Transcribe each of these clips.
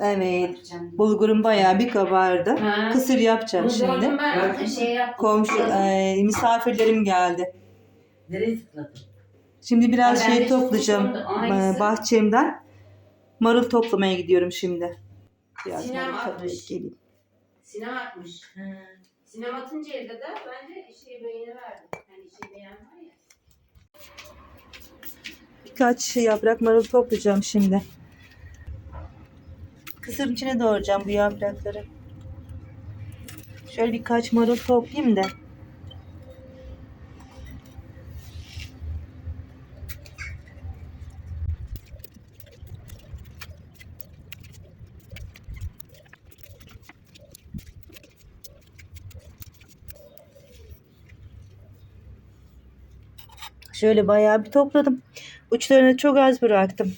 Evet. Bulgurum bayağı bir kabardı. Ha. Kısır yapacağım şimdi. ben şey yaptım. Komşu, e, misafirlerim geldi. Nereye tıkladın? Şimdi biraz ben şey toplayacağım bahçemden. Marul toplamaya gidiyorum şimdi. Biraz Sinem atmış. geleyim. Sinem atmış. Sinem atınca evde de ben de şey beğeni verdim. Hani şey beğen var ya. Birkaç yaprak marul toplayacağım şimdi. Kısırın içine doğrayacağım bu yaprakları. Şöyle birkaç marul toplayayım da. Şöyle bayağı bir topladım. Uçlarını çok az bıraktım.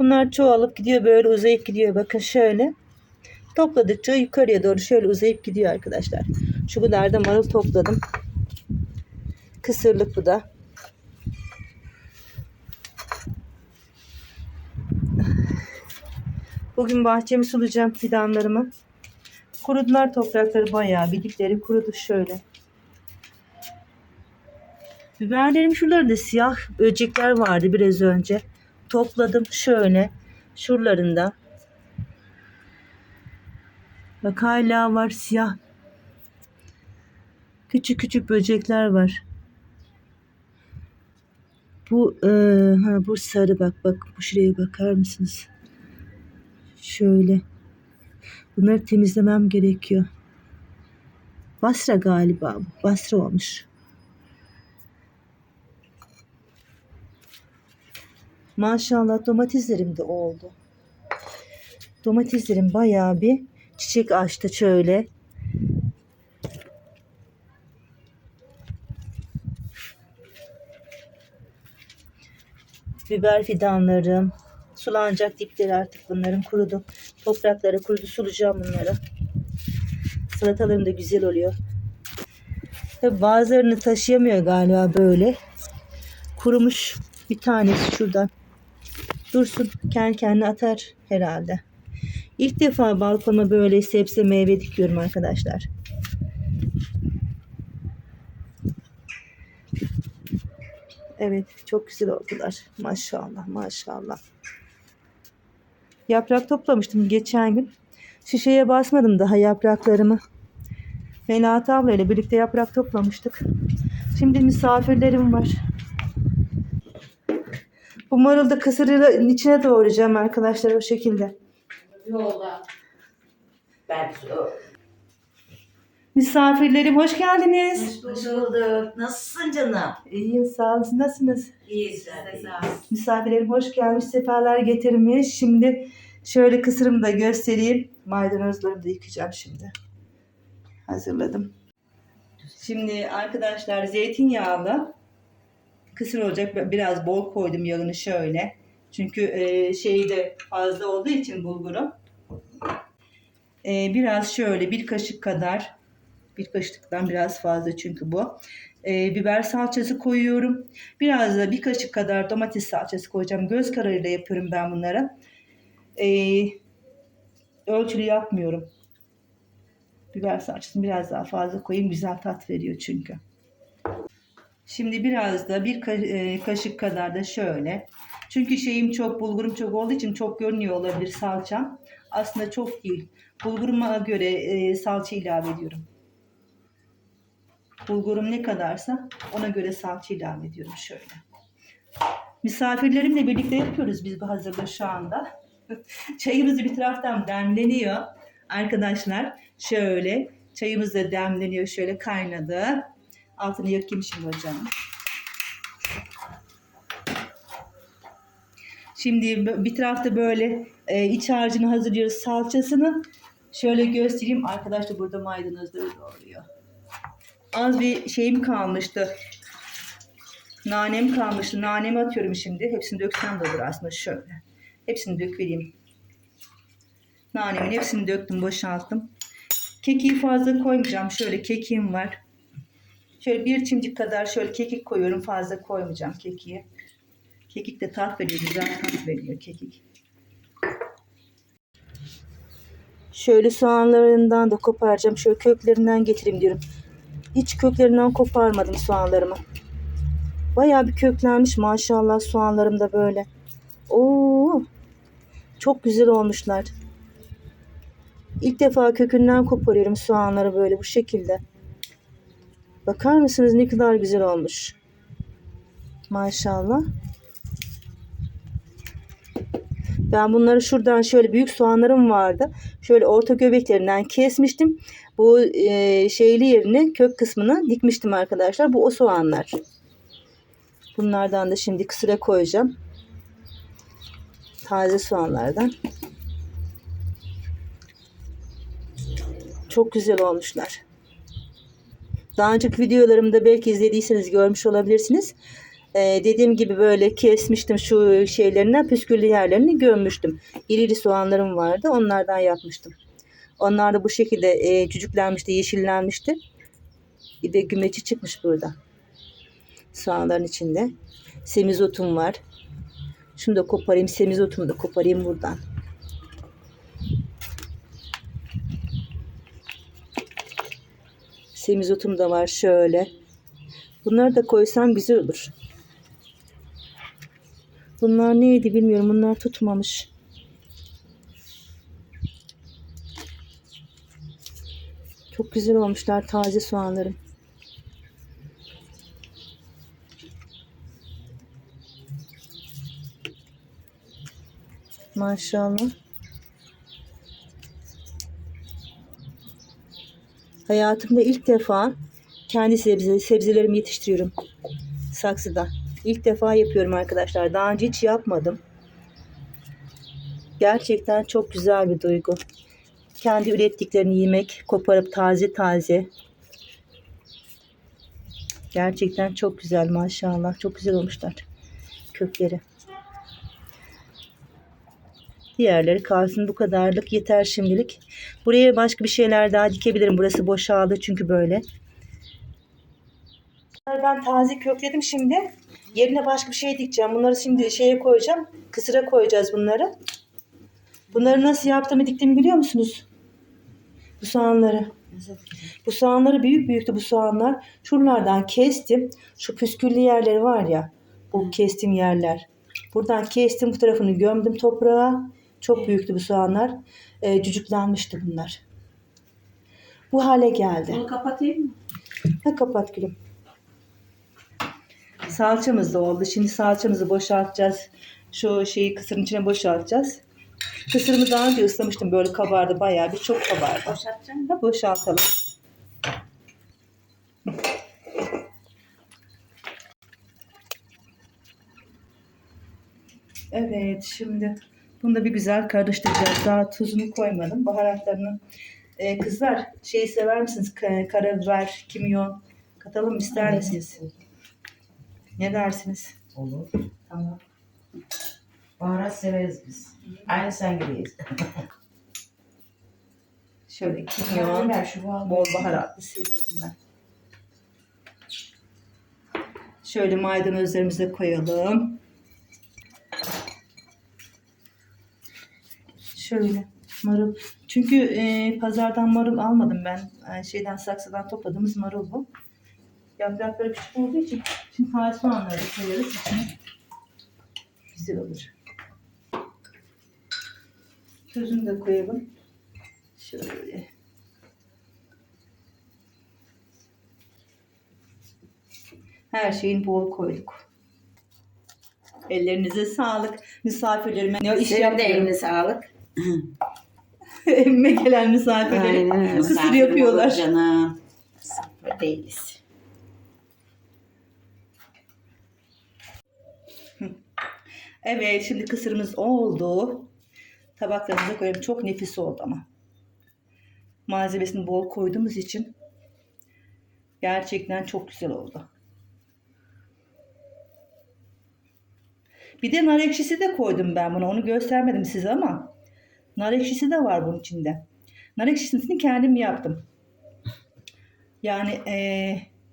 Bunlar çoğalıp gidiyor böyle uzayıp gidiyor. Bakın şöyle. Topladıkça yukarıya doğru şöyle uzayıp gidiyor arkadaşlar. Şu kadar da marul topladım. Kısırlık bu da. Bugün bahçemi sulayacağım fidanlarımı. Kurudular toprakları bayağı. Bidikleri kurudu şöyle. Biberlerim şuralarında siyah böcekler vardı biraz önce. Topladım şöyle. Şuralarında. Bak hala var siyah. Küçük küçük böcekler var. Bu e, ha, bu sarı bak bak bu şuraya bakar mısınız? Şöyle. Bunları temizlemem gerekiyor. Basra galiba. Basra olmuş. Maşallah domateslerim de oldu. Domateslerim bayağı bir çiçek açtı şöyle. Biber fidanlarım. Sulanacak dipleri artık bunların kurudu. Toprakları kurudu. Sulayacağım bunları. Salatalarım da güzel oluyor. Tabi bazılarını taşıyamıyor galiba böyle. Kurumuş bir tanesi şuradan. Dursun kendi kendine atar herhalde. İlk defa balkona böyle sebze meyve dikiyorum arkadaşlar. Evet çok güzel oldular. Maşallah maşallah. Yaprak toplamıştım geçen gün. Şişeye basmadım daha yapraklarımı. Melahat abla ile birlikte yaprak toplamıştık. Şimdi misafirlerim var. Bu marulu da kısırın içine doğrayacağım arkadaşlar o şekilde. Yolda. Ben Misafirlerim hoş geldiniz. Hoş bulduk. Nasılsın canım? İyiyim sağ olun. Siz nasılsınız? İyi sen de. Misafirlerim hoş gelmiş, sefalar getirmiş. Şimdi şöyle kısırımı da göstereyim. Maydanozlarımı da yıkayacağım şimdi. Hazırladım. Şimdi arkadaşlar zeytinyağlı kısır olacak. Biraz bol koydum yağını şöyle. Çünkü e, şeyi de fazla olduğu için bulgurum. E, biraz şöyle bir kaşık kadar bir kaşıktan biraz fazla çünkü bu. E, biber salçası koyuyorum. Biraz da bir kaşık kadar domates salçası koyacağım. Göz kararıyla yapıyorum ben bunları. E, ölçülü yapmıyorum. Biber salçasını biraz daha fazla koyayım. Güzel tat veriyor çünkü. Şimdi biraz da bir e, kaşık kadar da şöyle. Çünkü şeyim çok, bulgurum çok olduğu için çok görünüyor olabilir salçam. Aslında çok değil. Bulguruma göre e, salça ilave ediyorum. Bulgurum ne kadarsa ona göre salça ilave ediyorum şöyle. Misafirlerimle birlikte yapıyoruz biz bu hazırlığı şu anda. Çayımız bir taraftan demleniyor. Arkadaşlar şöyle çayımız da demleniyor şöyle kaynadı. Altını yakayım şimdi hocam. Şimdi bir tarafta böyle e, iç harcını hazırlıyoruz salçasını. Şöyle göstereyim. Arkadaşlar burada maydanozları doğruyor. Az bir şeyim kalmıştı. Nanem kalmıştı. Nanemi atıyorum şimdi. Hepsini döksem de olur aslında şöyle. Hepsini dökvereyim. Nanemin hepsini döktüm, boşalttım. Kekiği fazla koymayacağım. Şöyle kekiğim var. Şöyle bir çimdik kadar şöyle kekik koyuyorum. Fazla koymayacağım kekiği. Kekik de tat veriyor. Güzel tat veriyor kekik. Şöyle soğanlarından da koparacağım. Şöyle köklerinden getireyim diyorum. Hiç köklerinden koparmadım soğanlarımı. Bayağı bir köklenmiş maşallah soğanlarım da böyle. Oo, çok güzel olmuşlar. İlk defa kökünden koparıyorum soğanları böyle bu şekilde. Bakar mısınız ne kadar güzel olmuş. Maşallah. Ben bunları şuradan şöyle büyük soğanlarım vardı. Şöyle orta göbeklerinden kesmiştim. Bu e, şeyli yerini kök kısmını dikmiştim arkadaşlar. Bu o soğanlar. Bunlardan da şimdi kısıra koyacağım. Taze soğanlardan. Çok güzel olmuşlar. Daha önceki videolarımda belki izlediyseniz görmüş olabilirsiniz. Ee, dediğim gibi böyle kesmiştim şu şeylerinden püsküllü yerlerini gömmüştüm. İrili soğanlarım vardı onlardan yapmıştım. Onlar da bu şekilde e, cücüklenmişti, yeşillenmişti. Bir de gümeci çıkmış burada. Soğanların içinde. Semizotum var. Şunu da koparayım. Semizotumu da koparayım buradan. Semizotum da var şöyle. Bunları da koysam güzel olur. Bunlar neydi bilmiyorum. Bunlar tutmamış. Çok güzel olmuşlar taze soğanlarım. Maşallah. Hayatımda ilk defa kendi sebze, sebzelerimi yetiştiriyorum saksıda. İlk defa yapıyorum arkadaşlar. Daha önce hiç yapmadım. Gerçekten çok güzel bir duygu. Kendi ürettiklerini yemek, koparıp taze taze. Gerçekten çok güzel maşallah. Çok güzel olmuşlar kökleri. Diğerleri kalsın bu kadarlık yeter şimdilik. Buraya başka bir şeyler daha dikebilirim. Burası boşaldı çünkü böyle. Ben taze kökledim şimdi. Yerine başka bir şey dikeceğim. Bunları şimdi şeye koyacağım. Kısıra koyacağız bunları. Bunları nasıl yaptığımı diktiğimi biliyor musunuz? Bu soğanları. Bu soğanları büyük büyüktü bu soğanlar. Şuralardan kestim. Şu püsküllü yerleri var ya. Bu kestim yerler. Buradan kestim bu tarafını gömdüm toprağa. Çok büyüktü bu soğanlar. Ee, cücüklenmişti bunlar. Bu hale geldi. Bunu kapatayım mı? Ha, kapat gülüm. Salçamız da oldu. Şimdi salçamızı boşaltacağız. Şu şeyi kısırın içine boşaltacağız. Kısırımı daha önce ıslamıştım. Böyle kabardı. Bayağı bir çok kabardı. Boşaltacağım. Ha, boşaltalım. Evet şimdi bunu da bir güzel karıştıracağız. Daha tuzunu koymadım. Baharatlarını. Ee, kızlar şeyi sever misiniz? Ka- Karabiber, kimyon katalım ister misiniz? Ne dersiniz? Olur. Tamam. Baharat severiz biz. Aynı sen gibiyiz. Şöyle kimyon, şu bol baharatlı seviyorum ben. Şöyle maydanozlarımızı da koyalım. Şöyle marul. Çünkü e, pazardan marul almadım ben. E, şeyden saksıdan topladığımız marul bu. Yaprakları küçük olduğu için şimdi taze soğanları koyarız içine. Güzel olur. Tuzunu da koyalım. Şöyle. Her şeyin bol koyduk. Ellerinize sağlık. Misafirlerime ne iş Senin de yapıyorum. eline sağlık. Evime gelen misafirlerim kısır yapıyorlar. Canım. Sıfır değiliz. Evet şimdi kısırımız oldu. Tabaklarımıza koyalım. Çok nefis oldu ama. Malzemesini bol koyduğumuz için gerçekten çok güzel oldu. Bir de nar ekşisi de koydum ben buna. Onu göstermedim size ama Nar ekşisi de var bunun içinde. Nar ekşisini kendim yaptım. Yani e,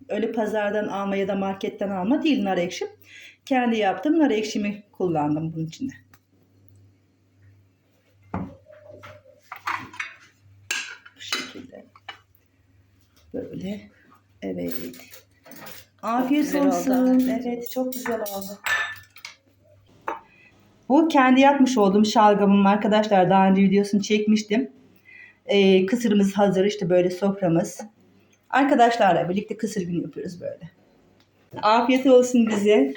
öyle pazardan alma ya da marketten alma değil nar ekşim. Kendi yaptım nar ekşimi kullandım bunun içinde. Bu şekilde. Böyle. Evet. Afiyet olsun. Evet çok güzel oldu. Bu kendi yapmış olduğum şalgamım arkadaşlar. Daha önce videosunu çekmiştim. Ee, kısırımız hazır işte böyle soframız. Arkadaşlarla birlikte kısır günü yapıyoruz böyle. Afiyet olsun bize.